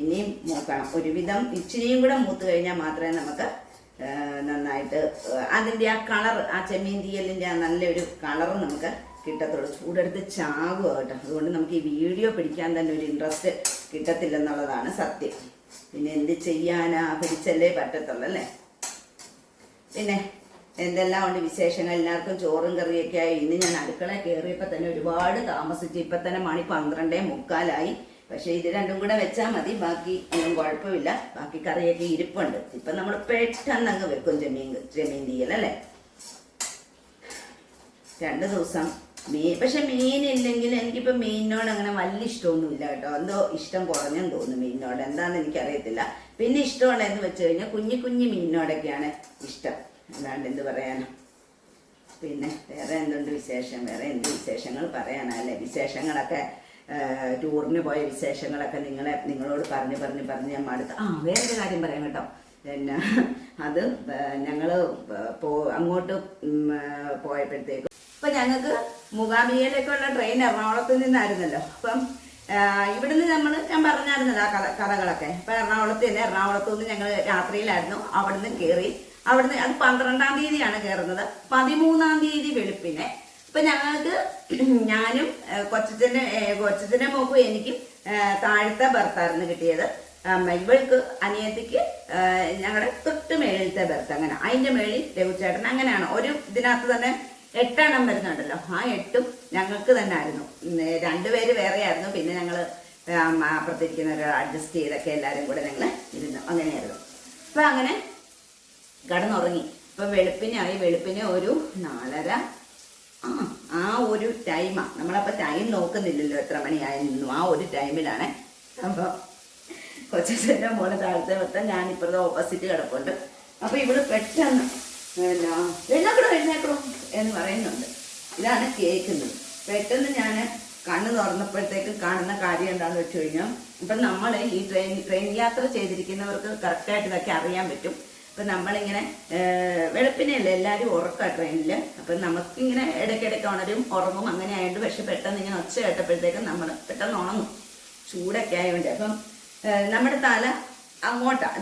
ഇനിയും മൂക്കണം. ഒരുവിധം ഇച്ചിരിയും കൂടെ മൂത്ത് കഴിഞ്ഞാൽ മാത്രമേ നമുക്ക് നന്നായിട്ട് അതിന്റെ ആ കളർ ആ ചെമ്മീൻ തീയലിന്റെ ആ നല്ലൊരു കളർ നമുക്ക് കിട്ടത്തുള്ളൂ. ചൂടെടുത്ത് ചാകുക കേട്ടോ. അതുകൊണ്ട് നമുക്ക് ഈ വീഡിയോ പിടിക്കാൻ തന്നെ ഒരു ഇൻട്രസ്റ്റ് കിട്ടത്തില്ലെന്നുള്ളതാണ് സത്യം. പിന്നെ എന്ത് ചെയ്യാനാ? പിടിച്ചല്ലേ പറ്റത്തുള്ളൂ അല്ലേ? പിന്നെ എന്തെല്ലാം ഉണ്ട് വിശേഷങ്ങൾ? എല്ലാവർക്കും ചോറും കറിയൊക്കെ ആയി. ഇന്ന് ഞാൻ അടുക്കള കയറിയപ്പോൾ തന്നെ ഒരുപാട് താമസിച്ചു ഇപ്പം തന്നെ മണി പന്ത്രണ്ടേ മുക്കാലായി. പക്ഷേ ഇത് രണ്ടും കൂടെ വെച്ചാൽ മതി. ബാക്കി ഒന്നും കുഴപ്പമില്ല. ബാക്കി കറിയൊക്കെ ഇരിപ്പുണ്ട്. ഇപ്പം നമ്മൾ പെട്ടെന്ന് അങ്ങ് വെക്കും ചെമ്മീൻ ചെമ്മീൻ തീയൽ അല്ലേ? രണ്ട് ദിവസം മീൻ പക്ഷെ മീനില്ലെങ്കിൽ എനിക്കിപ്പോൾ മീനിനോട് അങ്ങനെ വലിയ ഇഷ്ടമൊന്നുമില്ല കേട്ടോ. എന്തോ ഇഷ്ടം കുറഞ്ഞെന്ന് തോന്നുന്നു മീനിനോട്. എന്താണെന്ന് എനിക്കറിയത്തില്ല. പിന്നെ ഇഷ്ടമുള്ളതെന്ന് വെച്ച് കഴിഞ്ഞാൽ കുഞ്ഞു കുഞ്ഞു മീനിനോടൊക്കെയാണ് ഇഷ്ടം. അല്ലാണ്ട് എന്ത് പറയാനാ? പിന്നെ വേറെ എന്തുണ്ട് വിശേഷം? വേറെ എന്ത് വിശേഷങ്ങൾ പറയാനല്ലേ? വിശേഷങ്ങളൊക്കെ ടൂറിന് പോയ വിശേഷങ്ങളൊക്കെ നിങ്ങളെ നിങ്ങളോട് പറഞ്ഞ് പറഞ്ഞ് പറഞ്ഞ് ഞാൻ മടുത്ത് ആ വേറൊരു കാര്യം പറയാം കേട്ടോ. പിന്നെ അത് ഞങ്ങൾ പോ അങ്ങോട്ട് പോയപ്പോഴത്തേക്കും ഇപ്പം ഞങ്ങൾക്ക് മുഖാമിയയിലേക്കുള്ള ട്രെയിൻ എറണാകുളത്ത് നിന്നായിരുന്നല്ലോ. അപ്പം ഇവിടുന്ന് നമ്മൾ ഞാൻ പറഞ്ഞായിരുന്നല്ലോ ആ കഥ കഥകളൊക്കെ. അപ്പം എറണാകുളത്ത് തന്നെ എറണാകുളത്ത് നിന്ന് ഞങ്ങൾ രാത്രിയിലായിരുന്നു. അവിടുന്ന് കയറി അവിടുന്ന് അത് പന്ത്രണ്ടാം തീയതിയാണ് കയറുന്നത് പതിമൂന്നാം തീയതി വെളുപ്പിനെ. ഇപ്പൊ ഞങ്ങൾക്ക് ഞാനും കൊച്ചത്തിന്റെ കൊച്ചത്തിന്റെ മോക്കും എനിക്കും താഴത്തെ ബർത്തായിരുന്നു കിട്ടിയത്. ഇവൾക്ക് അനിയത്തിക്ക് ഞങ്ങളുടെ തൊട്ട് മേളിലത്തെ ബർത്ത് അങ്ങനെ. അതിന്റെ മേളിൽ രഘുചേട്ടൻ അങ്ങനെയാണ്. ഒരു ഇതിനകത്ത് തന്നെ എട്ടെണ്ണം വരുന്നുണ്ടല്ലോ. ആ എട്ടും ഞങ്ങൾക്ക് തന്നെ ആയിരുന്നു. രണ്ടുപേര് വേറെ ആയിരുന്നു പിന്നെ ഞങ്ങൾ അപ്പുറത്തിരിക്കുന്നവരോട് അഡ്ജസ്റ്റ് ചെയ്തൊക്കെ എല്ലാവരും കൂടെ ഞങ്ങൾ ഇരുന്നു. അങ്ങനെയായിരുന്നു. അപ്പൊ അങ്ങനെ കിടന്നുറങ്ങി. ഇപ്പൊ വെളുപ്പിനായി വെളുപ്പിന് ഒരു നാലര. ആ ആ ഒരു ടൈമാ നമ്മളപ്പോ ടൈം നോക്കുന്നില്ലല്ലോ എത്ര മണിയായിരുന്നു ആ ഒരു ടൈമിലാണ് അപ്പൊ കൊച്ചച്ഛന്റെ മോളെ താഴത്തെ വെത്താൻ ഞാൻ ഇപ്പുറത്തെ ഓപ്പോസിറ്റ് കിടപ്പുണ്ട്. അപ്പൊ ഇവൾ പെട്ടെന്ന് പിന്നെ എഴുന്നേക്കടോ എഴുന്നേക്കടോ എന്ന് പറയുന്നുണ്ട്. ഇതാണ് കേൾക്കുന്നത്. പെട്ടെന്ന് ഞാൻ കണ്ണ് തുറന്നപ്പോഴത്തേക്ക് കാണുന്ന കാര്യം എന്താണെന്ന് വെച്ച് കഴിഞ്ഞാൽ ഇപ്പം നമ്മൾ ഈ ട്രെയിൻ ട്രെയിൻ യാത്ര ചെയ്തിരിക്കുന്നവർക്ക് കറക്റ്റായിട്ട് ഇതൊക്കെ അറിയാൻ പറ്റും. ഇപ്പം നമ്മളിങ്ങനെ വെളുപ്പിനെയല്ലേ എല്ലാവരും ഉറക്കാം ട്രെയിനിൽ അപ്പം നമുക്കിങ്ങനെ ഇടയ്ക്കിടയ്ക്ക് ഉണരും ഉറങ്ങും അങ്ങനെ ആയതുകൊണ്ട് പക്ഷെ പെട്ടെന്ന് ഇങ്ങനെ ഒച്ച കേട്ടപ്പോഴത്തേക്കും നമ്മൾ പെട്ടെന്ന് ഉണങ്ങും. ചൂടൊക്കെ ആയതുകൊണ്ട് അപ്പം നമ്മുടെ തല അങ്ങോട്ടാണ്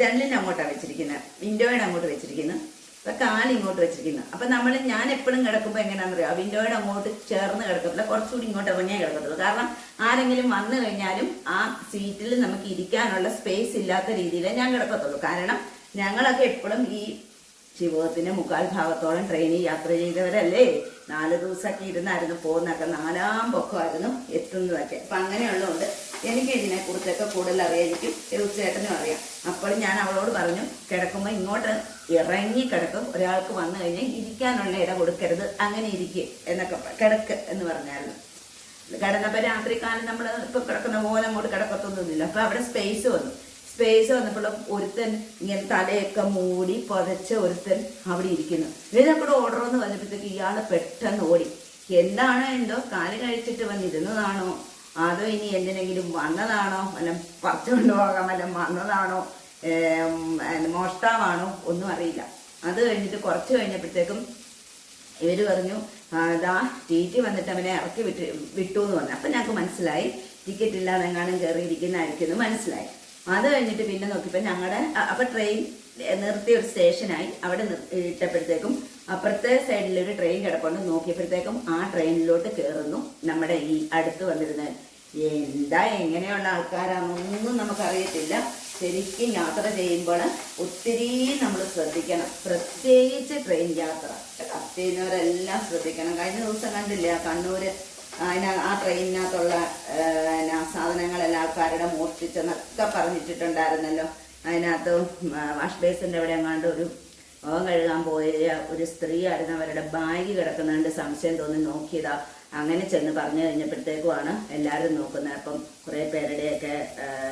ജനലിന്റെ അങ്ങോട്ടാണ് വെച്ചിരിക്കുന്നത് വിൻഡോയുടെ അങ്ങോട്ട് വെച്ചിരിക്കുന്നത് അപ്പം കാലിങ്ങോട്ട് വെച്ചിരിക്കുന്നത് അപ്പം നമ്മൾ ഞാൻ എപ്പോഴും കിടക്കുമ്പോൾ എങ്ങനെയാണെന്നറിയോ വിൻഡോയുടെ അങ്ങോട്ട് ചേർന്ന് കിടക്കത്തില്ല. കുറച്ചുകൂടി ഇങ്ങോട്ട് ഇറങ്ങിയേ കിടക്കത്തുള്ളൂ. കാരണം ആരെങ്കിലും വന്നു കഴിഞ്ഞാലും ആ സീറ്റിൽ നമുക്ക് ഇരിക്കാനുള്ള സ്പേസ് ഇല്ലാത്ത രീതിയിലേ ഞാൻ കിടക്കത്തുള്ളൂ. കാരണം ഞങ്ങളൊക്കെ എപ്പോഴും ഈ ജീവിതത്തിന്റെ മുക്കാൽ ഭാഗത്തോളം ട്രെയിനിൽ യാത്ര ചെയ്തവരല്ലേ? നാല് ദിവസമൊക്കെ ഇരുന്നായിരുന്നു പോകുന്നൊക്കെ നാലാം പൊക്കമായിരുന്നു എത്തുന്നതൊക്കെ. അപ്പൊ അങ്ങനെയുള്ളതുകൊണ്ട് എനിക്ക് ഇതിനെ കുറിച്ചൊക്കെ കൂടുതൽ അറിയായിരിക്കും. തീർച്ചയായിട്ടും അറിയാം. അപ്പോൾ ഞാൻ അവളോട് പറഞ്ഞു കിടക്കുമ്പോൾ ഇങ്ങോട്ട് ഇറങ്ങി കിടക്കും. ഒരാൾക്ക് വന്നു കഴിഞ്ഞാൽ ഇരിക്കാനുള്ള ഇട കൊടുക്കരുത്. അങ്ങനെ ഇരിക്കുക എന്നൊക്കെ കിടക്ക് എന്ന് പറഞ്ഞായിരുന്നു. കിടന്നപ്പോൾ രാത്രി കാലം നമ്മൾ ഇപ്പൊ കിടക്കുന്ന പോലെ അങ്ങോട്ട് കിടക്കത്തൊന്നുമില്ല. അപ്പോൾ അവിടെ സ്പേസ് വന്നു. സ്പേസ് വന്നപ്പോൾ ഒരുത്തൻ ഇങ്ങനെ തലയൊക്കെ മൂടി പതച്ച ഒരുത്തൻ അവിടെ ഇരിക്കുന്നു. ഇതിനൊക്കെ ഓർഡർ എന്ന് പറഞ്ഞപ്പോഴത്തേക്ക് ഇയാൾ പെട്ടെന്ന് ഓടി. എന്താണ് എന്തോ? കാൽ കഴിച്ചിട്ട് വന്നിരുന്നതാണോ? അതോ ഇനി എന്തിനെങ്കിലും വന്നതാണോ? വല്ല പറിച്ചുകൊണ്ട് പോകാൻ വല്ല വന്നതാണോ? മോഷ്ടാവാണോ? ഒന്നും അറിയില്ല. അത് കഴിഞ്ഞിട്ട് കുറച്ച് കഴിഞ്ഞപ്പോഴത്തേക്കും ഇവർ പറഞ്ഞു അതാ ദാ ടി ടി വന്നിട്ട് അവനെ ഇറക്കി വിട്ട് വിട്ടു എന്ന് പറഞ്ഞു. അപ്പൊ ഞങ്ങൾക്ക് മനസ്സിലായി ടിക്കറ്റ് ഇല്ലാതെ എങ്ങാനും കയറിയിരിക്കുന്നതായിരിക്കും എന്ന് മനസ്സിലായി. അത് കഴിഞ്ഞിട്ട് പിന്നെ നോക്കിയപ്പോൾ ഞങ്ങളുടെ അപ്പൊ ട്രെയിൻ നിർത്തിയ ഒരു സ്റ്റേഷനായി അവിടെ ഇട്ടപ്പോഴത്തേക്കും അപ്പുറത്തെ സൈഡിൽ ഒരു ട്രെയിൻ കിടപ്പുണ്ട്. നോക്കിയപ്പോഴത്തേക്കും ആ ട്രെയിനിലോട്ട് കയറുന്നു നമ്മുടെ ഈ അടുത്ത് വന്നിരുന്ന എന്താ എങ്ങനെയുള്ള ആൾക്കാരാണെന്നൊന്നും നമുക്കറിയത്തില്ല. ശരിക്കും യാത്ര ചെയ്യുമ്പോൾ ഒത്തിരി നമ്മൾ ശ്രദ്ധിക്കണം. പ്രത്യേകിച്ച് ട്രെയിൻ യാത്ര. കത്തിയുന്നവരെല്ലാം ശ്രദ്ധിക്കണം. കഴിഞ്ഞ ദിവസം കണ്ടില്ല ആ കണ്ണൂര് അതിന ആ ട്രെയിനിനകത്തുള്ള എന്നാ സാധനങ്ങളെല്ലാം ആൾക്കാരുടെ മോഷ്ടിച്ചെന്നൊക്കെ പറഞ്ഞിട്ടുണ്ടായിരുന്നല്ലോ അതിനകത്ത് വാഷ് ബേസിന്റെ അവിടെ എങ്ങാണ്ട് ഒരു മുഖം കഴുകാൻ പോയ ഒരു സ്ത്രീ ആയിരുന്നു അവരുടെ ബാഗ് കിടക്കുന്നുണ്ട് സംശയം തോന്നി നോക്കിയതാ. അങ്ങനെ ചെന്ന് പറഞ്ഞു കഴിഞ്ഞപ്പോഴത്തേക്കുമാണ് എല്ലാവരും നോക്കുന്നത്. അപ്പം കുറേ പേരുടെയൊക്കെ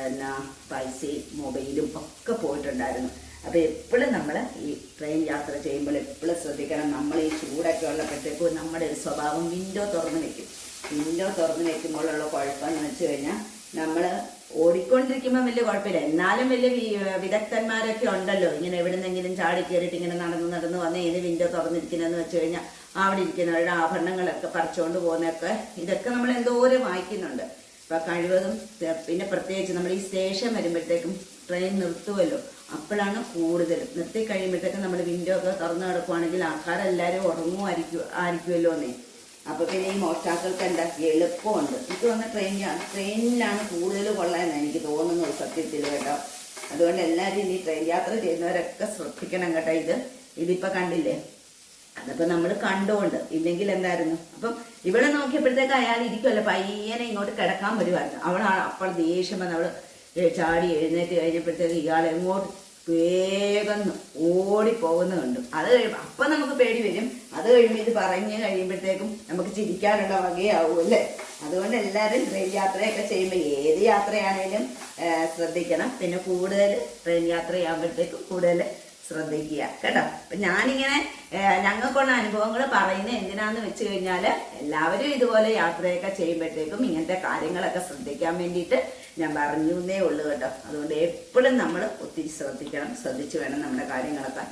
എന്നാ പൈസയും മൊബൈലും ഒക്കെ പോയിട്ടുണ്ടായിരുന്നു. അപ്പോൾ എപ്പോഴും നമ്മൾ ഈ ട്രെയിൻ യാത്ര ചെയ്യുമ്പോൾ എപ്പോഴും ശ്രദ്ധിക്കണം. നമ്മൾ ഈ ചൂടൊക്കെ ഉള്ളപ്പോഴത്തേക്കും നമ്മുടെ ഒരു സ്വഭാവം വിൻഡോ തുറന്ന് വെക്കും. വിൻഡോ തുറന്ന് വെക്കുമ്പോഴുള്ള കുഴപ്പമെന്ന് വെച്ച് കഴിഞ്ഞാൽ നമ്മൾ ഓടിക്കൊണ്ടിരിക്കുമ്പോൾ വലിയ കുഴപ്പമില്ല. എന്നാലും വലിയ വിദഗ്ധന്മാരൊക്കെ ഉണ്ടല്ലോ. ഇങ്ങനെ എവിടുന്നെങ്കിലും ചാടി കയറിയിട്ട് ഇങ്ങനെ നടന്ന് നടന്ന് വന്ന് ഏത് വിൻഡോ തുറന്നിരിക്കുന്നതെന്ന് വെച്ച് കഴിഞ്ഞാൽ അവിടെ ഇരിക്കുന്നവരുടെ ആഭരണങ്ങളൊക്കെ പറിച്ചുകൊണ്ട് പോകുന്നതൊക്കെ ഇതൊക്കെ നമ്മൾ എന്തോരം വായിക്കുന്നുണ്ട്. അപ്പൊ കഴിവതും പിന്നെ പ്രത്യേകിച്ച് നമ്മൾ ഈ സ്റ്റേഷൻ വരുമ്പോഴത്തേക്കും ട്രെയിൻ നിർത്തുമല്ലോ അപ്പോഴാണ് കൂടുതൽ നിർത്തി കഴിയുമ്പോഴത്തേക്കും നമ്മൾ വിൻഡോ ഒക്കെ തുറന്നു കിടക്കുവാണെങ്കിൽ ആൾക്കാരെല്ലാവരും ഉറങ്ങുമായിരിക്കും ആയിരിക്കുമല്ലോ എന്നേ. അപ്പൊ പിന്നെ ഈ മോഷ്ടാക്കൾക്ക് എന്താ എളുപ്പമുണ്ട്. എനിക്ക് തോന്നുന്ന ട്രെയിനിലാണ് ട്രെയിനിലാണ് കൂടുതൽ കൊള്ളാമെന്ന് എനിക്ക് തോന്നുന്നത് സത്യത്തിൽ കേട്ടോ. അതുകൊണ്ട് എല്ലാവരും ഇനി ട്രെയിൻ യാത്ര ചെയ്യുന്നവരൊക്കെ ശ്രദ്ധിക്കണം കേട്ടോ ഇത്. ഇതിപ്പോ കണ്ടില്ലേ? അതിപ്പോ നമ്മൾ കണ്ടുകൊണ്ട് ഇല്ലെങ്കിൽ എന്തായിരുന്നു? അപ്പം ഇവിടെ നോക്കിയപ്പോഴത്തേക്ക് അയാൾ ഇരിക്കുമല്ലോ പയ്യനെ ഇങ്ങോട്ട് കിടക്കാൻ വരുമായിരുന്നു അവളാണ് അപ്പോൾ ദേഷ്യം വന്ന് അവൾ ചാടി എഴുന്നേറ്റ് കഴിഞ്ഞപ്പോഴത്തേക്ക് ഇയാൾ എങ്ങോട്ട് വേഗം ഓടിപ്പോകുന്ന കണ്ടു. അത് കഴിയുമ്പോൾ അപ്പം നമുക്ക് പേടി വരും. അത് കഴിയുമ്പോൾ ഇത് പറഞ്ഞ് കഴിയുമ്പോഴത്തേക്കും നമുക്ക് ചിരിക്കാനുള്ള വകയാവും അല്ലേ? അതുകൊണ്ട് എല്ലാവരും ട്രെയിൻ യാത്രയൊക്കെ ചെയ്യുമ്പോൾ ഏത് യാത്രയാണേലും ശ്രദ്ധിക്കണം. പിന്നെ കൂടുതൽ ട്രെയിൻ യാത്ര ചെയ്യുമ്പോഴത്തേക്കും കൂടുതൽ ശ്രദ്ധിക്കുക. കേട്ടോ? അപ്പൊ ഞാനിങ്ങനെ ഞങ്ങൾക്കുള്ള അനുഭവങ്ങൾ പറയുന്നത് എന്തിനാന്ന് വെച്ച് കഴിഞ്ഞാൽ എല്ലാവരും ഇതുപോലെ യാത്രയൊക്കെ ചെയ്യുമ്പോഴത്തേക്കും ഇങ്ങനത്തെ കാര്യങ്ങളൊക്കെ ശ്രദ്ധിക്കാൻ വേണ്ടിയിട്ട് ഞാൻ പറഞ്ഞു എന്നേ ഉള്ളൂ കേട്ടോ. അതുകൊണ്ട് എപ്പോഴും നമ്മൾ ഒത്തിരി ശ്രദ്ധിക്കണം. ശ്രദ്ധിച്ച് വേണം നമ്മുടെ കാര്യങ്ങളൊക്കെ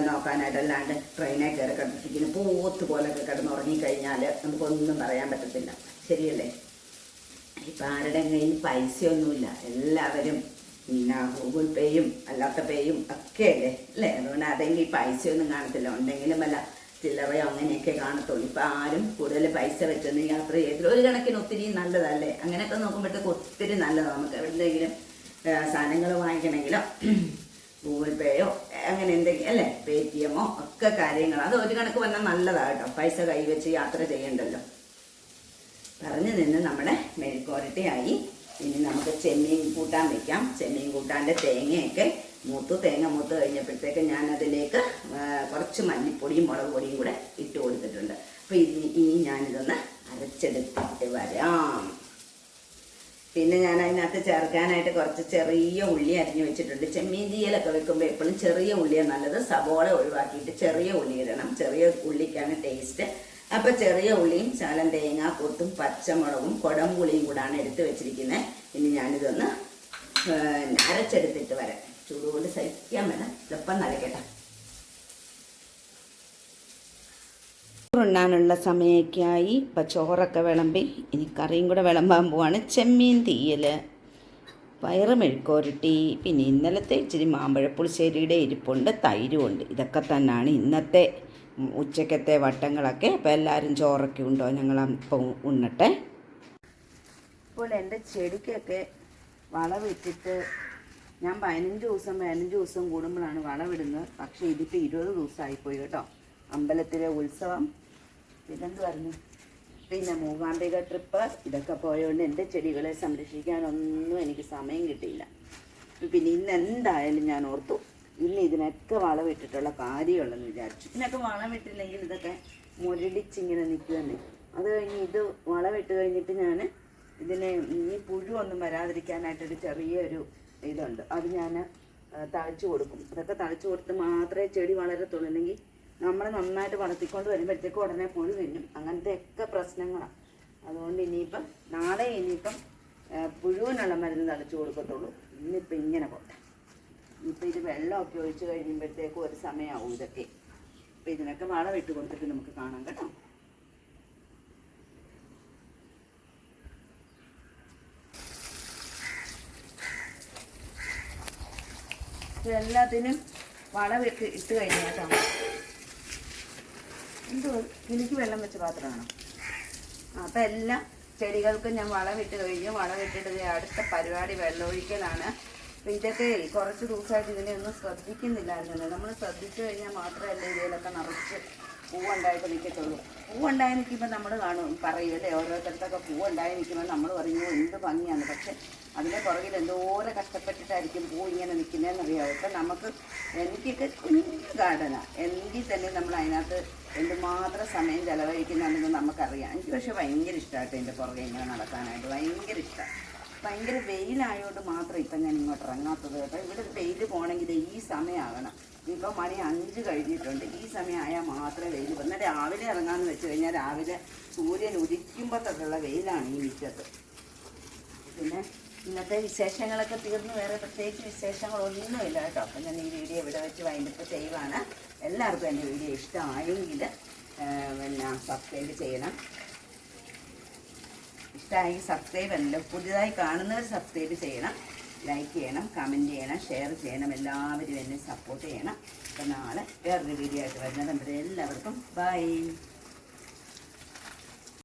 നോക്കാനായിട്ടല്ലാണ്ട് ട്രെയിനെ കയറി കിടന്നിരിക്കുന്നു പോത്ത് പോലൊക്കെ കിടന്നുറങ്ങിക്കഴിഞ്ഞാൽ നമുക്കൊന്നും പറയാൻ പറ്റത്തില്ല. ശരിയല്ലേ? ഇപ്പം ആരുടെ കയ്യിൽ പൈസയൊന്നുമില്ല. എല്ലാവരും പിന്നെ ഗൂഗിൾ പേയും അല്ലാത്ത പേയും ഒക്കെ അല്ലേ? അല്ലേ? അതുകൊണ്ട് അതെങ്കിൽ പൈസയൊന്നും കാണത്തില്ല. ഉണ്ടെങ്കിലും വല്ല ചില്ലറയോ അങ്ങനെയൊക്കെ കാണത്തുള്ളൂ. ഇപ്പം ആരും കൂടുതൽ പൈസ വെച്ചൊന്നും യാത്ര ചെയ്തില്ല ഒരു കണക്കിന് ഒത്തിരി നല്ലതല്ലേ? അങ്ങനെയൊക്കെ നോക്കുമ്പോഴത്തേക്ക് ഒത്തിരി നല്ലതാണ് നമുക്ക് എവിടെയെങ്കിലും സാധനങ്ങൾ വാങ്ങിക്കണമെങ്കിലോ ഗൂഗിൾ പേയോ അങ്ങനെ എന്തെങ്കിലും അല്ലേ? പേ ടി എമ്മോ ഒക്കെ കാര്യങ്ങൾ. അത് ഒരു കണക്ക് വന്നാൽ നല്ലതാണ് കേട്ടോ. പൈസ കൈവച്ച് യാത്ര ചെയ്യണ്ടല്ലോ. പറഞ്ഞു നിന്ന് നമ്മുടെ മെഴുക്കോരട്ടിയായി ഇനി നമുക്ക് ചെമ്മീൻ കൂട്ടാൻ വെക്കാം. ചെമ്മീൻ കൂട്ടാന്റെ തേങ്ങയൊക്കെ മൂത്ത് തേങ്ങ മൂത്ത് കഴിഞ്ഞപ്പോഴത്തേക്ക് ഞാൻ അതിലേക്ക് കുറച്ച് മല്ലിപ്പൊടിയും മുളക് പൊടിയും കൂടെ ഇട്ട് കൊടുത്തിട്ടുണ്ട്. അപ്പോൾ ഇനി ഇനി ഞാനിതൊന്ന് അരച്ചെടുത്തിട്ട് വരാം. പിന്നെ ഞാൻ അതിനകത്ത് ചേർക്കാനായിട്ട് കുറച്ച് ചെറിയ ഉള്ളി അരിഞ്ഞു വെച്ചിട്ടുണ്ട്. ചെമ്മീൻ വെക്കുമ്പോൾ എപ്പോഴും ചെറിയ ഉള്ളിയാണ് നല്ലത്. സവോള ഒഴിവാക്കിയിട്ട് ചെറിയ ഉള്ളി ഇടണം. ചെറിയ ഉള്ളിക്കാണ് ടേസ്റ്റ് അപ്പോൾ ചെറിയ ഉള്ളിയും ശാലം കൊത്തും പച്ചമുളകും കുടംപുളിയും കൂടാണ് എടുത്ത് വെച്ചിരിക്കുന്നത് ഇനി ഞാനിതൊന്ന് അരച്ചെടുത്തിട്ട് വരാം. ചൂടുകൊണ്ട് സഹിക്കാൻ വേണം. എളുപ്പം നരക്കട്ടെ ഉണ്ണാനുള്ള സമയമൊക്കെയായി ഇപ്പം ചോറൊക്കെ വിളമ്പി. ഇനി കറിയും കൂടെ വിളമ്പാൻ പോവാണ് ചെമ്മീൻ തീയൽ പയറ് മെഴുക്കോരട്ടി പിന്നെ ഇന്നലത്തെ ഇച്ചിരി മാമ്പഴപ്പുളിശ്ശേരിയുടെ ഇരിപ്പുണ്ട് തൈരുമുണ്ട് ഇതൊക്കെ തന്നെയാണ് ഇന്നത്തെ ഉച്ചക്കത്തെ വട്ടങ്ങളൊക്കെ. അപ്പോൾ എല്ലാവരും ചോറൊക്കെ ഉണ്ടോ? ഞങ്ങൾ അപ്പം ഉണ്ണട്ടെ. ഇപ്പോൾ എന്റെ ചെടിക്കൊക്കെ വളവിട്ടിട്ട് ഞാൻ പതിനഞ്ച് ദിവസം പതിനഞ്ച് ദിവസം കൂടുമ്പോഴാണ് വളവിടുന്നത് പക്ഷേ ഇതിപ്പോൾ ഇരുപത് ദിവസമായിപ്പോയി കേട്ടോ. അമ്പലത്തിലെ ഉത്സവം. പിന്നെന്ത് പറഞ്ഞു? പിന്നെ മൂകാംബിക ട്രിപ്പ്. ഇതൊക്കെ പോയതുകൊണ്ട് എന്റെ ചെടികളെ സംരക്ഷിക്കാനൊന്നും എനിക്ക് സമയം കിട്ടിയില്ല. പിന്നെ ഇന്ന് എന്തായാലും ഞാൻ ഓർത്തു. ഇന്ന് ഇതിനൊക്കെ വളമിട്ടിട്ടുള്ള കാര്യമുള്ളെന്ന് വിചാരിച്ചു. ഇതിനൊക്കെ വളമിട്ടില്ലെങ്കിൽ ഇതൊക്കെ മുരടിച്ചിങ്ങനെ നിൽക്കുമെന്നേ അത് കഴിഞ്ഞ് ഇത് വളമിട്ട് കഴിഞ്ഞിട്ട് ഞാൻ ഇതിനെ ഈ പുഴുവൊന്നും വരാതിരിക്കാനായിട്ടൊരു ചെറിയൊരു ഇതുണ്ട്. അത് ഞാൻ തളിച്ചു കൊടുക്കും. അതൊക്കെ തളിച്ചു കൊടുത്ത് മാത്രമേ ചെടി വളരത്തുള്ളൂ. അല്ലെങ്കിൽ നമ്മൾ നന്നായിട്ട് വളർത്തിക്കൊണ്ട് വരുമ്പോഴത്തേക്കും ഉടനെ പുഴു തിന്നും. അങ്ങനത്തെ ഒക്കെ പ്രശ്നങ്ങളാണ് അതുകൊണ്ട് ഇനിയിപ്പം നാളെ ഇനിയിപ്പം പുഴുവിനുള്ള മരുന്ന് തളിച്ചു കൊടുക്കത്തുള്ളൂ. ഇന്നിപ്പം ഇങ്ങനെ പോട്ടെ. ഇപ്പം ഇത് വെള്ളമൊക്കെ ഒഴിച്ച് കഴിയുമ്പോഴത്തേക്കും ഒരു സമയമാവും ഇതൊക്കെ. അപ്പം ഇതിനൊക്കെ വളം ഇട്ട് കൊടുത്തിട്ട് നമുക്ക് കാണാം കേട്ടോ. എല്ലാത്തിനും വളമിട്ട് ഇട്ട് കഴിഞ്ഞു കേട്ടോ എന്തോ എനിക്ക് വെള്ളം വെച്ച പാത്രമാണ്. അപ്പം എല്ലാം ചെടികൾക്കും ഞാൻ വളമിട്ട് കഴിഞ്ഞു. വളമിട്ടിട്ട് അടുത്ത പരിപാടി വെള്ളമൊഴിക്കലാണ്. ഇതൊക്കെ കുറച്ച് ദിവസമായിട്ട് ഇതിനെ ഒന്നും ശ്രദ്ധിക്കുന്നില്ലായിരുന്നു നമ്മൾ ശ്രദ്ധിച്ചു കഴിഞ്ഞാൽ മാത്രമല്ല ഇതിലൊക്കെ നിറച്ച് പൂവുണ്ടായിട്ട് നിൽക്കത്തുള്ളൂ. പൂവുണ്ടായി നിൽക്കുമ്പോൾ നമ്മൾ കാണും പറയും അല്ലേ? ഓരോരുത്തർക്കൊക്കെ പൂവുണ്ടായി നിൽക്കുമ്പോൾ നമ്മൾ പറഞ്ഞു എന്ത് ഭംഗിയാണ്. പക്ഷെ അതിന്റെ പുറകിൽ എന്തോരം കഷ്ടപ്പെട്ടിട്ടായിരിക്കും പൂ ഇങ്ങനെ നിൽക്കുന്നതെന്നറിയാമോ ഇപ്പം നമുക്ക് എനിക്കൊക്കെ കുഞ്ഞു ഗാർഡനാണ് എങ്കിൽ തന്നെ നമ്മൾ അതിനകത്ത് എന്തുമാത്രം സമയം ചിലവഴിക്കുന്നുണ്ടെന്ന് നമുക്കറിയാം. എനിക്ക് പക്ഷെ ഭയങ്കര ഇഷ്ടമായിട്ട് എന്റെ പുറകെ ഇങ്ങനെ നടക്കാനായിട്ട്. ഭയങ്കര ഇഷ്ടം. ഭയങ്കര വെയിലായതുകൊണ്ട് മാത്രം ഇപ്പം ഞാൻ ഇങ്ങോട്ട് ഇറങ്ങാത്തത് കേട്ടോ. ഇവിടെ വെയിൽ പോകണമെങ്കിൽ ഈ സമയമാകണം. ഇപ്പം മണി അഞ്ച് കഴിഞ്ഞിട്ടുണ്ട്. ഈ സമയമായാൽ മാത്രമേ വെയിൽ എന്നാൽ രാവിലെ ഇറങ്ങാമെന്ന് വെച്ച് കഴിഞ്ഞാൽ രാവിലെ സൂര്യൻ ഉദിക്കുമ്പോൾ തൊട്ടുള്ള വെയിലാണ് ഈ മിറ്റത്ത് പിന്നെ ഇന്നത്തെ വിശേഷങ്ങളൊക്കെ തീർന്നു. വേറെ പ്രത്യേകിച്ച് വിശേഷങ്ങളൊന്നുമില്ല കേട്ടോ. അപ്പം ഞാൻ ഈ വീഡിയോ ഇവിടെ വെച്ച് വൈകിട്ട് ചെയ്യുവാണ്. എല്ലാവർക്കും എന്റെ വീഡിയോ ഇഷ്ടമായെങ്കിൽ പിന്നെ സബ്സ്ക്രൈബ് ചെയ്യണം. ഇഷ്ടമായി സബ്സ്ക്രൈബ് അല്ലല്ലോ പുതിയതായി കാണുന്നവർ സബ്സ്ക്രൈബ് ചെയ്യണം ലൈക്ക് ചെയ്യണം കമന്റ് ചെയ്യണം ഷെയർ ചെയ്യണം എല്ലാവരും എന്നെ സപ്പോർട്ട് ചെയ്യണം. അപ്പം നാളെ വേറൊരു വീഡിയോ ആയിട്ട് വരുന്നത് നമ്മുടെ എല്ലാവർക്കും ബൈ